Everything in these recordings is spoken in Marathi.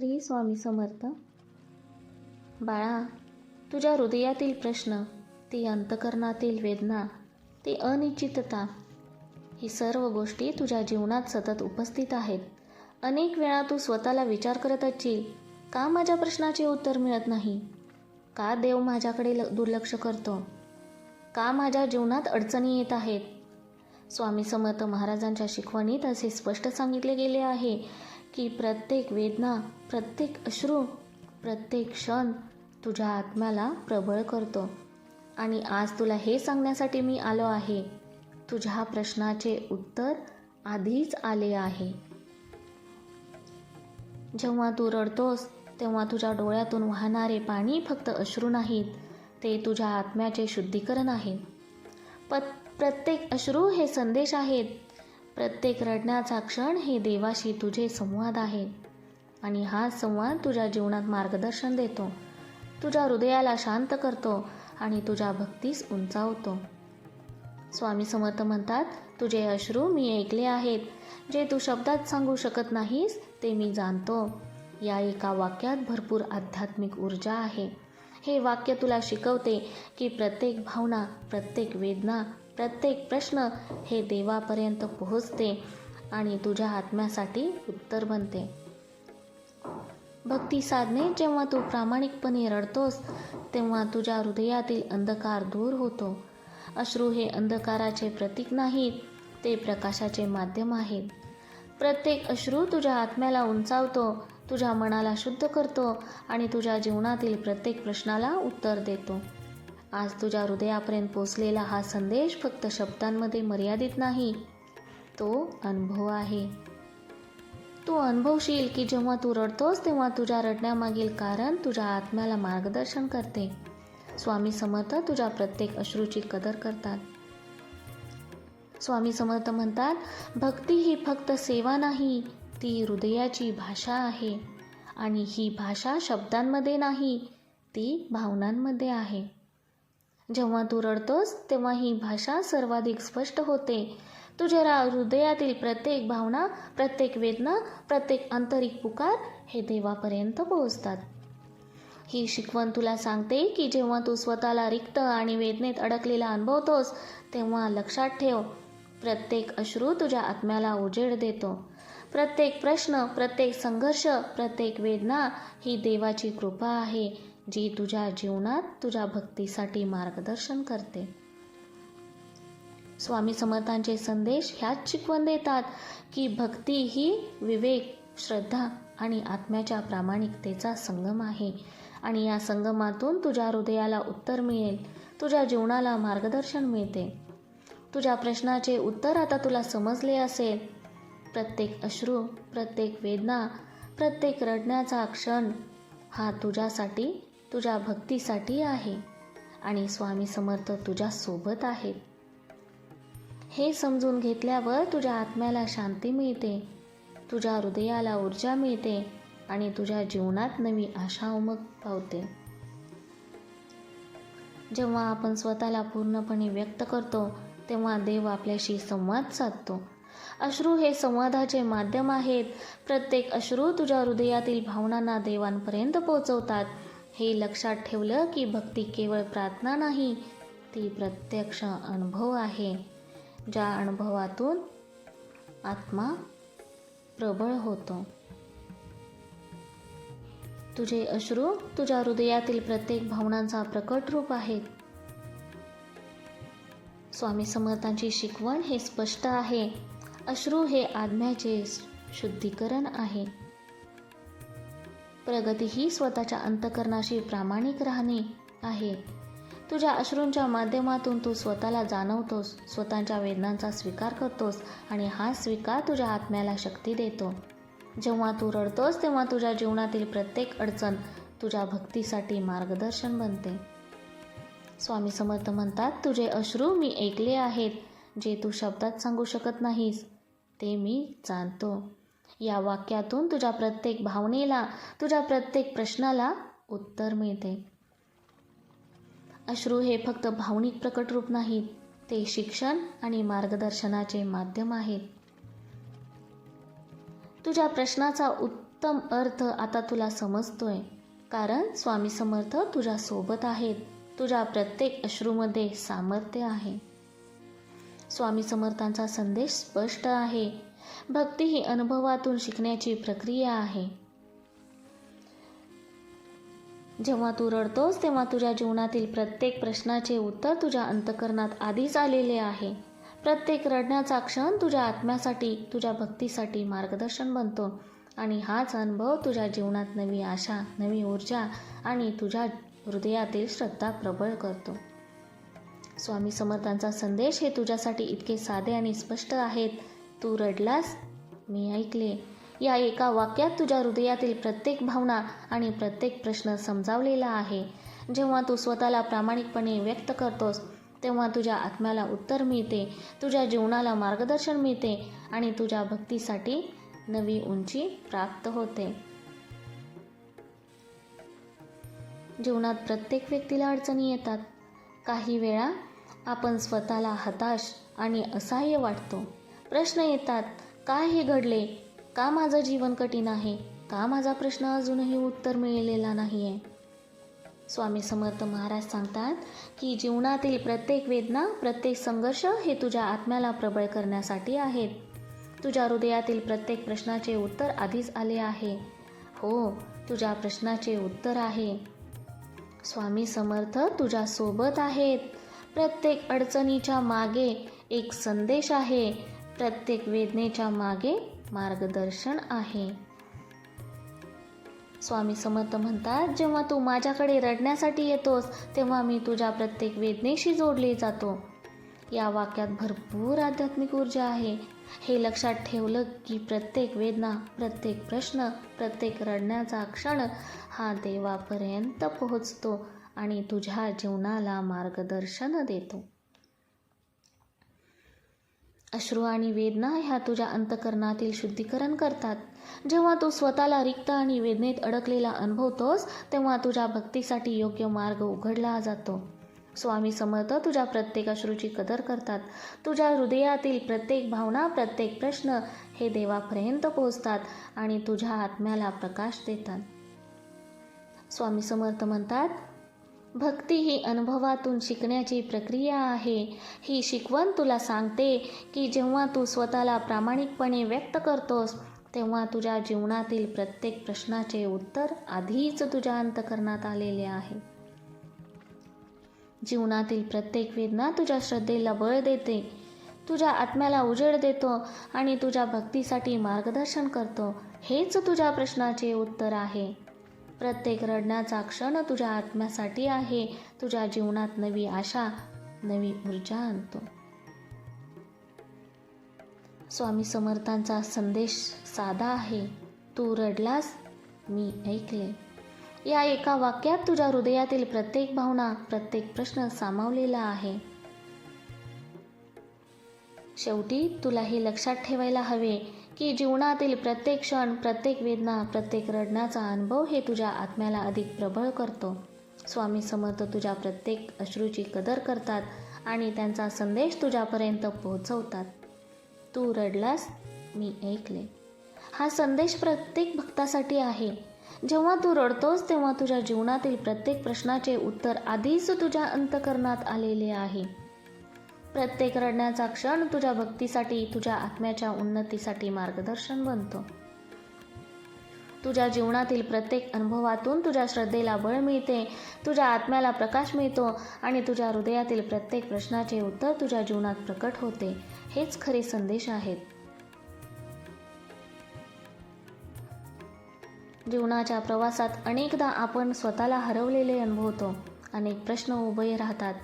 श्री स्वामी समर्थ. बाळा तुझ्या हृदयातील प्रश्न ती अंतकरणातील वेदना ती अनिश्चितता ही सर्व गोष्टी तुझ्या जीवनात सतत उपस्थित आहेत. अनेक वेळा तू स्वतःला विचार करत असशील का माझ्या प्रश्नाचे उत्तर मिळत नाही? का देव माझ्याकडे ल दुर्लक्ष करतो? का माझ्या जीवनात अडचणी येत आहेत? स्वामी समर्थ महाराजांच्या शिकवणीत असे स्पष्ट सांगितले गेले आहे की प्रत्येक वेदना प्रत्येक अश्रू प्रत्येक क्षण तुझ्या आत्म्याला प्रबळ करतो. आणि आज तुला हे सांगण्यासाठी मी आलो आहे. तुझ्या प्रश्नाचे उत्तर आधीच आले आहे. जेव्हा तू रडतोस तेव्हा तुझ्या डोळ्यातून वाहणारे पाणी फक्त अश्रू नाहीत ते तुझ्या आत्म्याचे शुद्धीकरण आहे. प प्रत्येक अश्रू हे संदेश आहेत. प्रत्येक रडण्याचा क्षण हे देवाशी तुझे संवाद आहे. आणि हा संवाद तुझ्या जीवनात मार्गदर्शन देतो. तुझ्या हृदयाला शांत करतो आणि तुझ्या भक्तीस उंचावतो. स्वामी समर्थ म्हणतात तुझे अश्रू मी ऐकले आहेत. जे तू शब्दात सांगू शकत नाहीस ते मी जाणतो. या एका वाक्यात भरपूर आध्यात्मिक ऊर्जा आहे. हे वाक्य तुला शिकवते की प्रत्येक भावना प्रत्येक वेदना प्रत्येक प्रश्न हे देवापर्यंत पोहोचते आणि तुझ्या आत्म्यासाठी उत्तर बनते. भक्ती साधने जेव्हा तू प्रामाणिकपणे रडतोस तेव्हा तुझ्या हृदयातील अंधकार दूर होतो. अश्रू हे अंधकाराचे प्रतीक नाहीत ते प्रकाशाचे माध्यम आहेत. प्रत्येक अश्रू तुझ्या आत्म्याला उंचावतो तुझ्या मनाला शुद्ध करतो आणि तुझ्या जीवनातील प्रत्येक प्रश्नाला उत्तर देतो. आज तुझ्या हृदयापर्यंत पोचलेला हा संदेश फक्त शब्दांमध्ये मर्यादित नाही तो अनुभव आहे. तू अनुभवशील की जेव्हा तू रडतोस तेव्हा तुझ्या रडण्यामागील कारण तुझ्या आत्म्याला मार्गदर्शन करते. स्वामी समर्थ तुझ्या प्रत्येक अश्रूची कदर करतात. स्वामी समर्थ म्हणतात भक्ती ही फक्त सेवा नाही ती हृदयाची भाषा आहे. आणि ही भाषा शब्दांमध्ये नाही ती भावनांमध्ये आहे. जेव्हा तू रडतोस तेव्हा ही भाषा सर्वाधिक स्पष्ट होते. तुझ्या हृदयातील प्रत्येक भावना प्रत्येक वेदना प्रत्येक आंतरिक पुकार हे देवापर्यंत पोहोचतात. ही शिकवण तुला सांगते की जेव्हा तू स्वतःला रिक्त आणि वेदनेत अडकलेला अनुभवतोस तेव्हा लक्षात ठेव प्रत्येक अश्रू तुझ्या आत्म्याला उजेड देतो. प्रत्येक प्रश्न प्रत्येक संघर्ष प्रत्येक वेदना ही देवाची कृपा आहे. जी तुझ्या जीवनात तुझ्या भक्तीसाठी मार्गदर्शन करते. स्वामी समर्थांचे संदेश ह्याच शिकवण देतात की भक्ती ही विवेक श्रद्धा आणि आत्म्याच्या प्रामाणिकतेचा संगम आहे. आणि या संगमातून तुझ्या हृदयाला उत्तर मिळेल तुझ्या जीवनाला मार्गदर्शन मिळते. तुझ्या प्रश्नाचे उत्तर आता तुला समजले असेल. प्रत्येक अश्रू प्रत्येक वेदना प्रत्येक रडण्याचा क्षण हा तुझ्यासाठी तुझ्या भक्तीसाठी आहे आणि स्वामी समर्थ तुझ्या सोबत आहेत. हे समजून घेतल्यावर तुझ्या आत्म्याला शांती मिळते तुझ्या हृदयाला ऊर्जा मिळते आणि तुझ्या जीवनात नवी आशा उमग पावते. जेव्हा आपण स्वतःला पूर्णपणे व्यक्त करतो तेव्हा देव आपल्याशी संवाद साधतो. अश्रू हे संवादाचे माध्यम आहेत. प्रत्येक अश्रू तुझ्या हृदयातील भावनांना देवांपर्यंत पोहोचवतात. हे लक्षात ठेवलं की भक्ती केवळ प्रार्थना नाही ती प्रत्यक्ष अनुभव आहे ज्या अनुभवातून आत्मा प्रबळ होतो. तुझे अश्रू तुझ्या हृदयातील प्रत्येक भावनांचा प्रकट रूप आहेत. स्वामी समर्थांची शिकवण हे स्पष्ट आहे. अश्रू हे आत्म्याचे शुद्धीकरण आहे. प्रगती ही स्वतःच्या अंतकरणाशी प्रामाणिक राहणे आहे. तुझ्या अश्रूंच्या माध्यमातून तू स्वतःला जाणवतोस स्वतःच्या वेदनांचा स्वीकार करतोस आणि हा स्वीकार तुझ्या आत्म्याला शक्ती देतो. जेव्हा तू रडतोस तेव्हा तुझ्या जीवनातील प्रत्येक अडचण तुझ्या भक्तीसाठी मार्गदर्शन बनते. स्वामी समर्थ म्हणतात तुझे अश्रू मी ऐकले आहेत जे तू शब्दात सांगू शकत नाहीस ते मी जाणतो. या वाक्यातून तुझ्या प्रत्येक भावनेला तुझ्या प्रत्येक प्रश्नाला उत्तर मिळते. अश्रू हे फक्त भावनिक प्रकट रूप नाहीत ते शिक्षण आणि मार्गदर्शनाचे माध्यम आहेत. तुझ्या प्रश्नाचा उत्तम अर्थ आता तुला समजतोय कारण स्वामी समर्थ तुझ्या सोबत आहेत तुझ्या प्रत्येक अश्रूमध्ये सामर्थ्य आहे. स्वामी समर्थांचा संदेश स्पष्ट आहे भक्ती ही अनुभवातून शिकण्याची प्रक्रिया आहे. जेव्हा तू रडतोस तेव्हा तुझ्या जीवनातील प्रत्येक प्रश्नाचे उत्तर तुझ्या अंतकरणात आधीच आलेले आहे. प्रत्येक रडण्याचा क्षण तुझ्या आत्म्यासाठी तुझ्या भक्तीसाठी मार्गदर्शन बनतो आणि हाच अनुभव तुझ्या जीवनात नवी आशा नवी ऊर्जा आणि तुझ्या हृदयातील श्रद्धा प्रबळ करतो. स्वामी समर्थांचा संदेश हे तुझ्यासाठी इतके साधे आणि स्पष्ट आहेत. तू रडलास? मी ऐकले. या एका वाक्यात तुझ्या हृदयातील प्रत्येक भावना आणि प्रत्येक प्रश्न समजावलेला आहे. जेव्हा तू स्वतःला प्रामाणिकपणे व्यक्त करतोस तेव्हा तुझ्या आत्म्याला उत्तर मिळते तुझ्या जीवनाला मार्गदर्शन मिळते आणि तुझ्या भक्तीसाठी नवी उंची प्राप्त होते. जीवनात प्रत्येक व्यक्तीला अडचणी येतात. काही वेळा आपण स्वतःला हताश आणि असहाय्य वाटतो. प्रश्न येतात काय हे घडले? का माझं जीवन कठीण आहे? का माझा प्रश्न अजूनही उत्तर मिळालेला नाही आहे स्वामी समर्थ महाराज सांगतात की जीवनातील प्रत्येक वेदना प्रत्येक संघर्ष हे तुझ्या आत्म्याला प्रबळ करण्यासाठी आहेत. तुझ्या हृदयातील प्रत्येक प्रश्नाचे उत्तर आधीच आले आहे. हो तुझ्या प्रश्नाचे उत्तर आहे. स्वामी समर्थ तुझ्यासोबत आहेत. प्रत्येक अडचणीच्या मागे एक संदेश आहे. प्रत्येक वेदनेच्या मागे मार्गदर्शन आहे. स्वामी समर्थ म्हणतात जेव्हा तू माझ्याकडे रडण्यासाठी येतोस तेव्हा मी तुझ्या प्रत्येक वेदनेशी जोडले जातो. या वाक्यात भरपूर आध्यात्मिक ऊर्जा आहे. हे लक्षात ठेवलं की प्रत्येक वेदना प्रत्येक प्रश्न प्रत्येक रडण्याचा क्षण हा देवापर्यंत पोहोचतो आणि तुझ्या जीवनाला मार्गदर्शन देतो. अश्रू आणि वेदना ह्या तुझ्या अंतकरणातील शुद्धीकरण करतात. जेव्हा तू स्वतःला रिक्त आणि वेदनेत अडकलेला अनुभवतोस तेव्हा तुझ्या भक्तीसाठी योग्य मार्ग उघडला जातो. स्वामी समर्थ तुझ्या प्रत्येक अश्रूची कदर करतात. तुझ्या हृदयातील प्रत्येक भावना प्रत्येक प्रश्न हे देवापर्यंत पोहोचतात आणि तुझ्या आत्म्याला प्रकाश देतात. स्वामी समर्थ म्हणतात भक्ती ही अनुभवातून शिकण्याची प्रक्रिया आहे. ही शिकवण तुला सांगते की जेव्हा तू स्वतःला प्रामाणिकपणे व्यक्त करतोस तेव्हा तुझ्या जीवनातील प्रत्येक प्रश्नाचे उत्तर आधीच तुझ्या अंतकरणात आलेले आहे. जीवनातील प्रत्येक वेदना तुझ्या श्रद्धेला बळ देते. तुझ्या आत्म्याला उजेड देतो आणि तुझ्या भक्तीसाठी मार्गदर्शन करतो. हेच तुझ्या प्रश्नाचे उत्तर आहे. प्रत्येक रडण्याचा क्षण तुझ्या आत्म्यासाठी आहे. तुझ्या जीवनात नवी आशा नवी ऊर्जा आणतो. स्वामी समर्थांचा संदेश साधा आहे. तू रडलास मी ऐकले. या एका वाक्यात तुझ्या हृदयातील प्रत्येक भावना प्रत्येक प्रश्न सामावलेला आहे. शेवटी तुला हे लक्षात ठेवायला हवे की जीवनातील प्रत्येक क्षण प्रत्येक वेदना प्रत्येक रडण्याचा अनुभव हे तुझ्या आत्म्याला अधिक प्रबळ करतो. स्वामी समर्थ तुझ्या प्रत्येक अश्रूची कदर करतात आणि त्यांचा संदेश तुझ्यापर्यंत पोहोचवतात. तू रडलास मी ऐकले. हा संदेश प्रत्येक भक्तासाठी आहे. जेव्हा तू रडतोस तेव्हा तुझ्या जीवनातील प्रत्येक प्रश्नाचे उत्तर आधीच तुझ्या अंतकरणात आलेले आहे. प्रत्येक रडण्याचा क्षण तुझ्या भक्तीसाठी तुझ्या आत्म्याच्या उन्नतीसाठी मार्गदर्शन बनतो. तुझ्या जीवनातील प्रत्येक अनुभवातून तुझ्या श्रद्धेला बळ मिळते तुझ्या आत्म्याला प्रकाश मिळतो आणि तुझ्या हृदयातील प्रत्येक प्रश्नाचे उत्तर तुझ्या जीवनात प्रकट होते. हेच खरे संदेश आहेत. जीवनाच्या प्रवासात अनेकदा आपण स्वतःला हरवलेले अनुभवतो. अनेक प्रश्न उभे राहतात.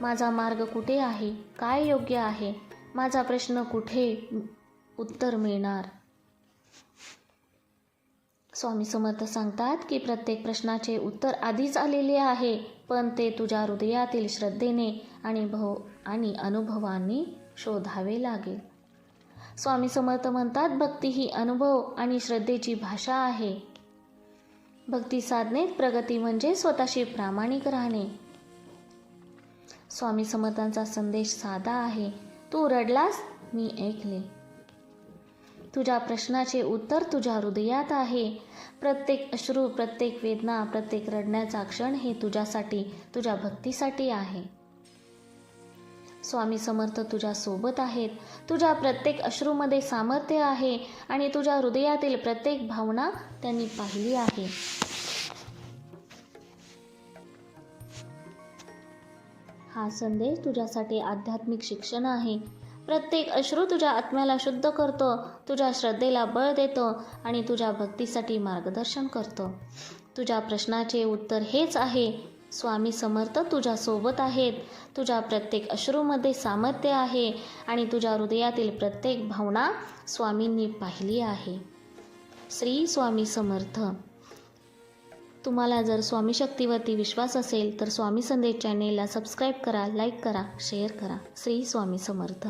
माझा मार्ग कुठे आहे? काय योग्य आहे? माझा प्रश्न कुठे उत्तर मिळणार? स्वामी समर्थ सांगतात की प्रत्येक प्रश्नाचे उत्तर आधीच आलेले आहे पण ते तुझ्या हृदयातील श्रद्धेने आणि भव आणि अनुभवांनी शोधावे लागेल. स्वामी समर्थ म्हणतात भक्ती ही अनुभव आणि श्रद्धेची भाषा आहे. भक्ती साधनेत प्रगती म्हणजे स्वतःशी प्रामाणिक राहणे. स्वामी समर्थांचा संदेश साधा आहे. तू रडलास? मी ऐकले. तुझ्या प्रश्नाचे उत्तर तुझ्या हृदयात आहे. प्रत्येक अश्रू प्रत्येक वेदना प्रत्येक रडण्याचा क्षण हे तुझ्यासाठी तुझ्या भक्तीसाठी आहे. स्वामी समर्थ तुझ्या सोबत आहेत. तुझ्या प्रत्येक अश्रूमध्ये सामर्थ्य आहे आणि तुझ्या हृदयातील प्रत्येक भावना त्यांनी पाहिली आहे. हा संदेश तुझ्यासाठी आध्यात्मिक शिक्षण आहे. प्रत्येक अश्रू तुझ्या आत्म्याला शुद्ध करतो तुझ्या श्रद्धेला बळ देतो आणि तुझ्या भक्तीसाठी मार्गदर्शन करतो. तुझ्या प्रश्नाचे उत्तर हेच आहे. स्वामी समर्थ तुझ्यासोबत आहेत. तुझ्या प्रत्येक अश्रूमध्ये सामर्थ्य आहे आणि तुझ्या हृदयातील प्रत्येक भावना स्वामींनी पाहिली आहे. श्री स्वामी समर्थ. तुम्हाला जर स्वामी शक्तीवरती विश्वास असेल तर स्वामी संदेश चॅनेलला सबस्क्राईब करा लाईक करा शेअर करा. श्री स्वामी समर्थ.